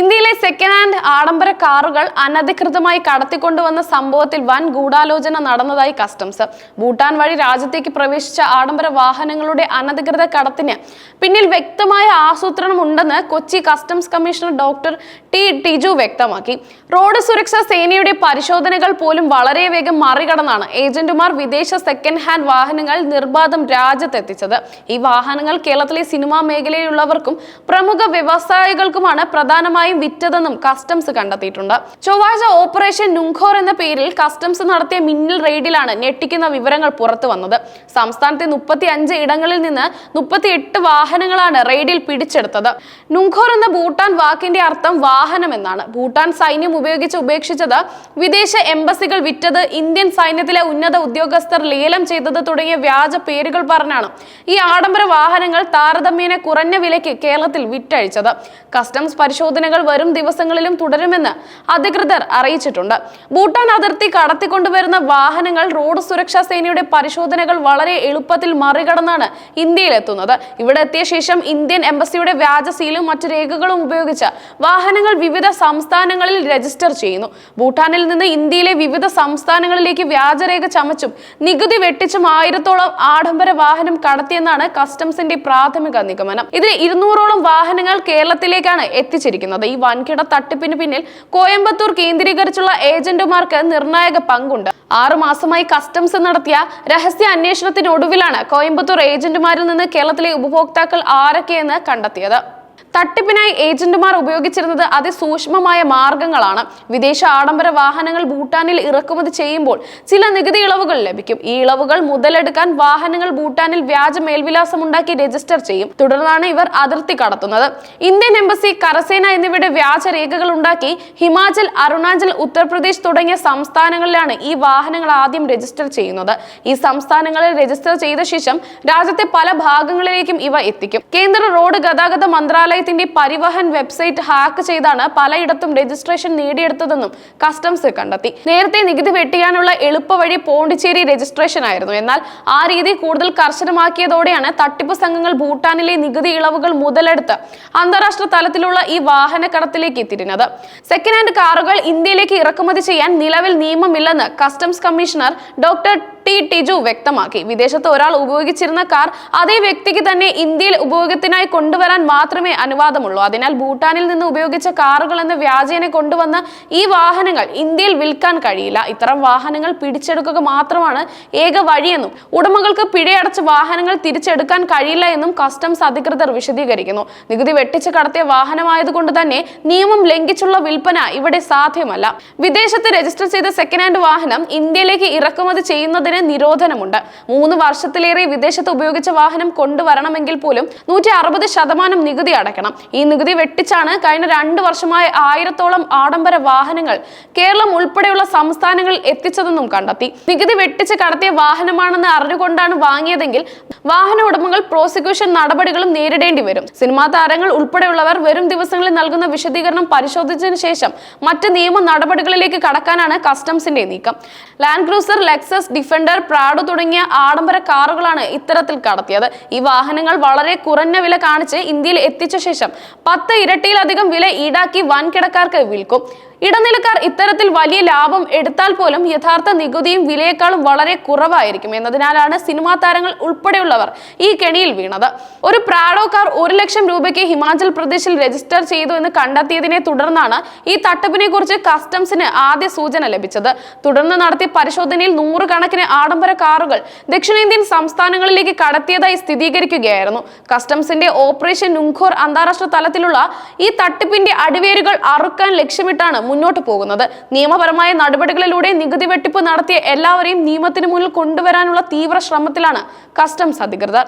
ഇന്ത്യയിലെ second hand ആഡംബര കാറുകൾ അനധികൃതമായി കടത്തിക്കൊണ്ടുവന്ന സംഭവത്തിൽ വൻ ഗൂഢാലോചന നടന്നതായി കസ്റ്റംസ് ഭൂട്ടാൻ വഴി രാജ്യത്തേക്ക് പ്രവേശിച്ച ആഡംബര വാഹനങ്ങളുടെ അനധികൃത കടത്തിന് പിന്നിൽ വ്യക്തമായ ആസൂത്രണം ഉണ്ടെന്ന് Kochi customs commissioner doctor T Tiju വ്യക്തമാക്കി. റോഡ് സുരക്ഷാ സേനയുടെ പരിശോധനകൾ പോലും വളരെ വേഗം മറികടന്നാണ് ഏജന്റുമാർ വിദേശ സെക്കൻഡ് ഹാൻഡ് വാഹനങ്ങൾ നിർബാധം രാജ്യത്തെത്തിച്ചത്. ഈ വാഹനങ്ങൾ കേരളത്തിലെ സിനിമാ മേഖലയിലുള്ളവർക്കും പ്രമുഖ വ്യവസായികൾക്കുമാണ് പ്രധാനമായും വിറ്റതെന്നും കസ്റ്റംസ് കണ്ടെത്തിയിട്ടുണ്ട്. ചൊവ്വാഴ്ച ഓപ്പറേഷൻ നുങ്കോർ എന്ന പേരിൽ കസ്റ്റംസ് നടത്തിയ മിന്നൽ റെയ്ഡിലാണ് ഞെട്ടിക്കുന്ന വിവരങ്ങൾ പുറത്തു വന്നത്. സംസ്ഥാനത്തെ മുപ്പത്തി അഞ്ച് ഇടങ്ങളിൽ നിന്ന് മുപ്പത്തി എട്ട് വാഹനങ്ങളാണ് റെയ്ഡിൽ പിടിച്ചെടുത്തത്. നുങ്കോർ എന്ന ഭൂട്ടാൻ വാക്കിന്റെ അർത്ഥം വാഹനം എന്നാണ് ഭൂട്ടാൻ സൈന്യം ഉപയോഗിച്ച് ഉപേക്ഷിച്ചത് വിദേശ എംബസികൾ വിറ്റത് ഇന്ത്യൻ സൈന്യത്തിലെ ഉന്നത ഉദ്യോഗസ്ഥർ ലേലം ചെയ്തത് തുടങ്ങിയ വ്യാജ പേരുകൾ പറഞ്ഞാണ് ഈ ആഡംബര വാഹനങ്ങൾ താരതമ്യേന കുറഞ്ഞ വിലയ്ക്ക് കേരളത്തിൽ വിറ്റഴിച്ചത്. കസ്റ്റംസ് പരിശോധനകൾ വരും ദിവസങ്ങളിലും തുടരുമെന്ന് അധികൃതർ അറിയിച്ചിട്ടുണ്ട്. ഭൂട്ടാൻ അതിർത്തി കടത്തിക്കൊണ്ടുവരുന്ന വാഹനങ്ങൾ റോഡ് സുരക്ഷാ സേനയുടെ പരിശോധനകൾ വളരെ എളുപ്പത്തിൽ മറികടന്നാണ് ഇന്ത്യയിലെത്തുന്നത്. ഇവിടെ എത്തിയ ശേഷം ഇന്ത്യൻ എംബസിയുടെ വ്യാജ സീലും മറ്റു രേഖകളും ഉപയോഗിച്ച് വാഹനങ്ങൾ വിവിധ സംസ്ഥാനങ്ങളിൽ രജിസ്റ്റർ ചെയ്യുന്നു. ഭൂട്ടാനിൽ നിന്ന് ഇന്ത്യയിലെ വിവിധ സംസ്ഥാനങ്ങളിലേക്ക് വ്യാജരേഖ ചമച്ചും നികുതി വെട്ടിച്ചും ആയിരത്തോളം ആഡംബര വാഹനം കടത്തിയെന്നാണ് കസ്റ്റംസിന്റെ പ്രാഥമിക നിഗമനം. ഇതിൽ ഇരുന്നൂറോളം വാഹനങ്ങൾ കേരളത്തിലേക്കാണ് എത്തിച്ചിരിക്കുന്നത്. ഈ വൻകിട തട്ടിപ്പിന് പിന്നിൽ കോയമ്പത്തൂർ കേന്ദ്രീകരിച്ചുള്ള ഏജന്റുമാർക്ക് നിർണായക പങ്കുണ്ട്. ആറുമാസമായി കസ്റ്റംസ് നടത്തിയ രഹസ്യ അന്വേഷണത്തിനൊടുവിലാണ് കോയമ്പത്തൂർ ഏജന്റുമാരിൽ നിന്ന് കേരളത്തിലെ ഉപഭോക്താക്കൾ ആരൊക്കെയെന്ന് കണ്ടെത്തിയത്. തട്ടിപ്പിനായി ഏജന്റുമാർ ഉപയോഗിച്ചിരുന്നത് അതിസൂക്ഷ്മമായ മാർഗങ്ങളാണ്. വിദേശ ആഡംബര വാഹനങ്ങൾ ഭൂട്ടാനിൽ ഇറക്കുമതി ചെയ്യുമ്പോൾ ചില നികുതി ഇളവുകൾ ലഭിക്കും. ഈ ഇളവുകൾ മുതലെടുക്കാൻ വാഹനങ്ങൾ ഭൂട്ടാനിൽ വ്യാജ മേൽവിലാസമുണ്ടാക്കി രജിസ്റ്റർ ചെയ്യും. തുടർന്നാണ് ഇവർ അതിർത്തി കടത്തുന്നത്. ഇന്ത്യൻ എംബസി കരസേന എന്നിവയുടെ വ്യാജ രേഖകൾ ഉണ്ടാക്കി ഹിമാചൽ അരുണാചൽ ഉത്തർപ്രദേശ് തുടങ്ങിയ സംസ്ഥാനങ്ങളിലാണ് ഈ വാഹനങ്ങൾ ആദ്യം രജിസ്റ്റർ ചെയ്യുന്നത്. ഈ സംസ്ഥാനങ്ങളിൽ രജിസ്റ്റർ ചെയ്ത ശേഷം രാജ്യത്തെ പല ഭാഗങ്ങളിലേക്കും ഇവ എത്തിക്കും. കേന്ദ്ര റോഡ് ഗതാഗത മന്ത്രാലയത്തിന്റെ പരിവഹൻ വെബ്സൈറ്റ് ഹാക്ക് ചെയ്താണ് പലയിടത്തും രജിസ്ട്രേഷൻ നേടിയെടുത്തതെന്നും കസ്റ്റംസ് കണ്ടെത്തി. നേരത്തെ നികുതി വെട്ടിയാനുള്ള എളുപ്പവഴി പോണ്ടിച്ചേരി രജിസ്ട്രേഷൻ ആയിരുന്നു. എന്നാൽ ആ രീതി കൂടുതൽ കർശനമാക്കിയതോടെയാണ് തട്ടിപ്പ് സംഘങ്ങൾ ഭൂട്ടാനിലെ നികുതി ഇളവുകൾ മുതലെടുത്ത് അന്താരാഷ്ട്ര തലത്തിലുള്ള ഈ വാഹന കടത്തിലേക്ക് തിരിഞ്ഞത് സെക്കൻഡ് ഹാൻഡ് കാറുകൾ ഇന്ത്യയിലേക്ക് ഇറക്കുമതി ചെയ്യാൻ നിലവിൽ നിയമമില്ലെന്ന് customs commissioner doctor T Tiju വ്യക്തമാക്കി. വിദേശത്ത് ഒരാൾ ഉപയോഗിച്ചിരുന്ന കാർ അതേ വ്യക്തിക്ക് തന്നെ ഇന്ത്യയിൽ ഉപയോഗത്തിനായി കൊണ്ടുവരാൻ മാത്രമേ അനുവാദമുള്ളൂ. അതിനാൽ ഭൂട്ടാനിൽ നിന്ന് ഉപയോഗിച്ച കാറുകൾ എന്ന വ്യാജേനെ കൊണ്ടുവന്ന ഈ വാഹനങ്ങൾ ഇന്ത്യയിൽ വിൽക്കാൻ കഴിയില്ല. ഇത്തരം വാഹനങ്ങൾ പിടിച്ചെടുക്കുക മാത്രമാണ് ഏക വഴിയെന്നും ഉടമകൾക്ക് പിഴയടച്ച വാഹനങ്ങൾ തിരിച്ചെടുക്കാൻ കഴിയില്ല എന്നും കസ്റ്റംസ് അധികൃതർ വിശദീകരിക്കുന്നു. നികുതി വെട്ടിച്ച് കടത്തിയ വാഹനമായതുകൊണ്ട് തന്നെ നിയമം ലംഘിച്ചുള്ള വിൽപ്പന ഇവിടെ സാധ്യമല്ല. വിദേശത്ത് രജിസ്റ്റർ ചെയ്ത സെക്കൻഡ് ഹാൻഡ് വാഹനം ഇന്ത്യയിലേക്ക് ഇറക്കുമതി ചെയ്യുന്നതിന് നിരോധനമുണ്ട്. മൂന്ന് വർഷത്തിലേറെ വിദേശത്ത് ഉപയോഗിച്ച വാഹനം കൊണ്ടുവരണമെങ്കിൽ പോലും നൂറ്റി അറുപത് ശതമാനം നികുതി അടയ്ക്കണം. ഈ നികുതി വെട്ടിച്ചാണ് കഴിഞ്ഞ രണ്ട് വർഷമായി ആയിരത്തോളം ആഡംബര വാഹനങ്ങൾ കേരളം ഉൾപ്പെടെയുള്ള സംസ്ഥാനങ്ങളിൽ എത്തിച്ചതെന്നും കണ്ടെത്തി. നികുതി വെട്ടിച്ച് കടത്തിയ വാഹനമാണെന്ന് അറിഞ്ഞുകൊണ്ടാണ് വാങ്ങിയതെങ്കിൽ വാഹന ഉടമകൾ പ്രോസിക്യൂഷൻ നടപടികളും നേരിടേണ്ടി വരും. സിനിമാ താരങ്ങൾ ഉൾപ്പെടെയുള്ളവർ വരും ദിവസങ്ങളിൽ നൽകുന്ന വിശദീകരണം പരിശോധിച്ചതിന് ശേഷം മറ്റ് നിയമ നടപടികളിലേക്ക് കടക്കാനാണ് കസ്റ്റംസിന്റെ നീക്കം. Land Cruiser Lexus Defender Prado തുടങ്ങിയ ആഡംബര കാറുകളാണ് ഇത്തരത്തിൽ കടത്തിയത്. ഈ വാഹനങ്ങൾ വളരെ കുറഞ്ഞ വില കാണിച്ച് ഇന്ത്യയിൽ എത്തിച്ച ശേഷം പത്ത് ഇരട്ടിയിലധികം വില ഈടാക്കി വൻകിടക്കാർക്ക് വിൽക്കും. ഇടനിലക്കാർ ഇത്തരത്തിൽ വലിയ ലാഭം എടുത്താൽ പോലും യഥാർത്ഥ നികുതിയും വിലയേക്കാളും വളരെ കുറവായിരിക്കും എന്നതിനാലാണ് സിനിമാ താരങ്ങൾ ഉൾപ്പെടെയുള്ളവർ ഈ കെണിയിൽ വീണത്. ഒരു പ്രാഡോ കാർ ഒരു ലക്ഷം രൂപയ്ക്ക് ഹിമാചൽ പ്രദേശിൽ രജിസ്റ്റർ ചെയ്തു എന്ന് കണ്ടെത്തിയതിനെ തുടർന്നാണ് ഈ തട്ടിപ്പിനെ കുറിച്ച് കസ്റ്റംസിന് ആദ്യ സൂചന ലഭിച്ചത്. തുടർന്ന് നടത്തിയ പരിശോധനയിൽ നൂറുകണക്കിന് ആഡംബര കാറുകൾ ദക്ഷിണേന്ത്യൻ സംസ്ഥാനങ്ങളിലേക്ക് കടത്തിയതായി സ്ഥിരീകരിക്കുകയായിരുന്നു. കസ്റ്റംസിന്റെ ഓപ്പറേഷൻ നുങ്കോർ അന്താരാഷ്ട്ര തലത്തിലുള്ള ഈ തട്ടിപ്പിന്റെ അടിവേരുകൾ അറുക്കാൻ ലക്ഷ്യമിട്ടാണ് മുന്നോട്ട് പോകുന്നത്. നിയമപരമായ നടപടികളിലൂടെ നികുതി വെട്ടിപ്പ് നടത്തിയ എല്ലാവരെയും നിയമത്തിന് മുന്നിൽ കൊണ്ടുവരാനുള്ള തീവ്ര ശ്രമത്തിലാണ് കസ്റ്റംസ് അധികൃതർ.